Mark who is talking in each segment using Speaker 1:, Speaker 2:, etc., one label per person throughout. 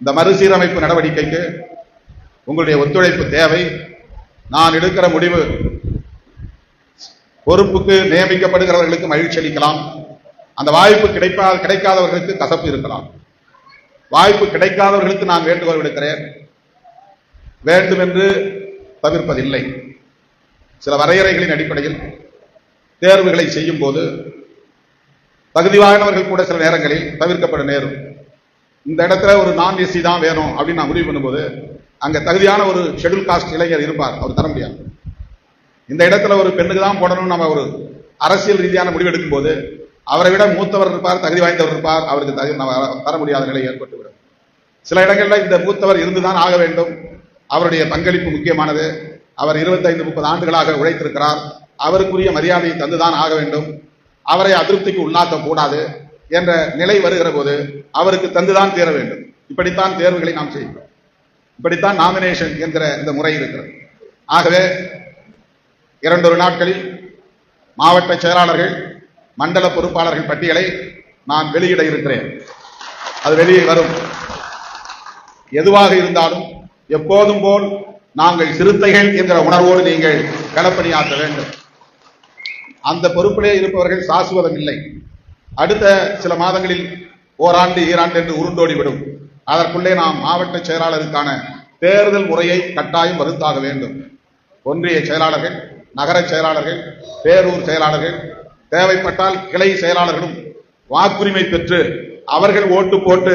Speaker 1: இந்த மறுசீரமைப்பு நடவடிக்கைக்கு உங்களுடைய ஒத்துழைப்பு தேவை. நான் எடுக்கிற முடிவு பொறுப்புக்கு நியமிக்கப்படுகிறவர்களுக்கு மகிழ்ச்சி அளிக்கலாம். அந்த வாய்ப்பு கிடைப்பா கிடைக்காதவர்களுக்கு கசப்பு இருக்கலாம். வாய்ப்பு கிடைக்காதவர்களுக்கு நான் வேண்டுகோள் விடுக்கிறேன். வேண்டும் என்று தவிர்ப்பதில்லை. சில வரையறைகளின் அடிப்படையில் தேர்வுகளை செய்யும் போது தகுதிவானவர்கள் கூட சில நேரங்களில் தவிர்க்கப்பட நேரும். இந்த இடத்துல ஒரு நான் எஸ்சி தான் வேணும் அப்படின்னு நான் முடிவு பண்ணும்போது அங்கே தகுதியான ஒரு ஷெடியூல் காஸ்ட் இளைஞர் இருப்பார் அவர் தர முடியாது. இந்த இடத்துல ஒரு பெண்ணுக்கு தான் போடணும்னு நம்ம ஒரு அரசியல் ரீதியான முடிவு எடுக்கும்போது அவரை விட மூத்தவர் இருப்பார் தகுதி வாய்ந்தவர் இருப்பார் அவருக்கு தகுதி நம்ம தர முடியாத நிலை ஏற்பட்டுவிடும். சில இடங்களில் இந்த மூத்தவர் இருந்துதான் ஆக வேண்டும். அவருடைய பங்களிப்பு முக்கியமானது. அவர் 25 முப்பது ஆண்டுகளாக உழைத்திருக்கிறார். அவருக்குரிய மரியாதையை தந்துதான் ஆக வேண்டும். அவரை அதிருப்திக்கு உள்ளாக்க கூடாது என்ற நிலை வருகிற போது அவருக்கு தந்துதான் தேர வேண்டும். இப்படித்தான் தேர்வுகளை நாம் செய்கிறோம். இப்படித்தான் நாமினேஷன் என்கிற இந்த முறை இருக்கிறது. ஆகவே இரண்டொரு நாட்களில் மாவட்ட செயலாளர்கள் மண்டல பொறுப்பாளர்கள் பட்டியலை நான் வெளியிட இருக்கிறேன். அது வெளியே வரும். எதுவாக இருந்தாலும் எப்போதும் போல் நாங்கள் சிறுத்தைகள் என்கிற உணர்வோடு நீங்கள் களப்பணியாற்ற வேண்டும். அந்த பொறுப்பிலே இருப்பவர்கள் சாசுவதம் இல்லை. அடுத்த சில மாதங்களில் ஓராண்டு ஈராண்டு என்று உருண்டோடிவிடும். அதற்குள்ளே நாம் மாவட்ட செயலாளருக்கான தேர்தல் முறையை கட்டாயம் வகுத்தாக வேண்டும். ஒன்றிய செயலாளர்கள் நகர செயலாளர்கள் பேரூர் செயலாளர்கள் தேவைப்பட்டால் கிளை செயலாளர்களும் வாக்குரிமை பெற்று அவர்கள் ஓட்டு போட்டு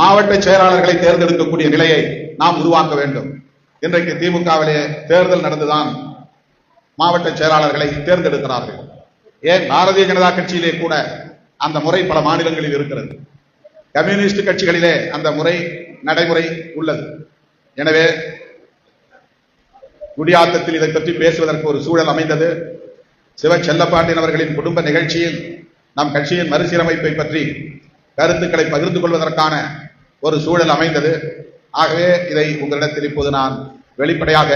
Speaker 1: மாவட்ட செயலாளர்களை தேர்ந்தெடுக்கக்கூடிய நிலையை நாம் உருவாக்க வேண்டும். இன்றைக்கு திமுகவிலே தேர்தல் நடந்துதான் மாவட்ட செயலாளர்களை தேர்ந்தெடுக்கிறார்கள். ஏன் பாரதிய ஜனதா கட்சியிலே கூட அந்த முறை பல மாநிலங்களில் இருக்கிறது. கம்யூனிஸ்ட் கட்சிகளிலே அந்த முறை நடைமுறை உள்ளது. எனவே குடியாத்தத்தில் இதை பற்றி பேசுவதற்கு ஒரு சூழல் அமைந்தது. சிவ செல்லப்பாண்டியன் அவர்களின் குடும்ப நிகழ்ச்சியில் நம் கட்சியின் மறுசீரமைப்பை பற்றி கருத்துக்களை பகிர்ந்து கொள்வதற்கான ஒரு சூழல் அமைந்தது. ஆகவே இதை உங்களிடத்தில் இப்போது நான் வெளிப்படையாக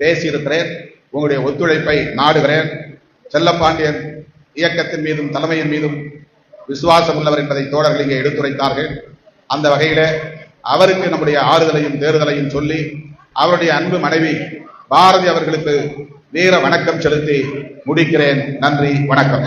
Speaker 1: பேசியிருக்கிறேன். உங்களுடைய ஒத்துழைப்பை நாடுகிறேன். செல்லப்பாண்டியன் இயக்கத்தின் மீதும் தலைமையின் மீதும் விசுவாசம் உள்ளவர் என்பதை தோழர்கள் இங்கே எடுத்துரைத்தார்கள். அந்த வகையிலே அவருக்கு நம்முடைய ஆறுதலையும் தேறுதலையும் சொல்லி அவருடைய அன்பு மனைவி பாரதி அவர்களுக்கு வீர வணக்கம் செலுத்தி முடிக்கிறேன். நன்றி வணக்கம்.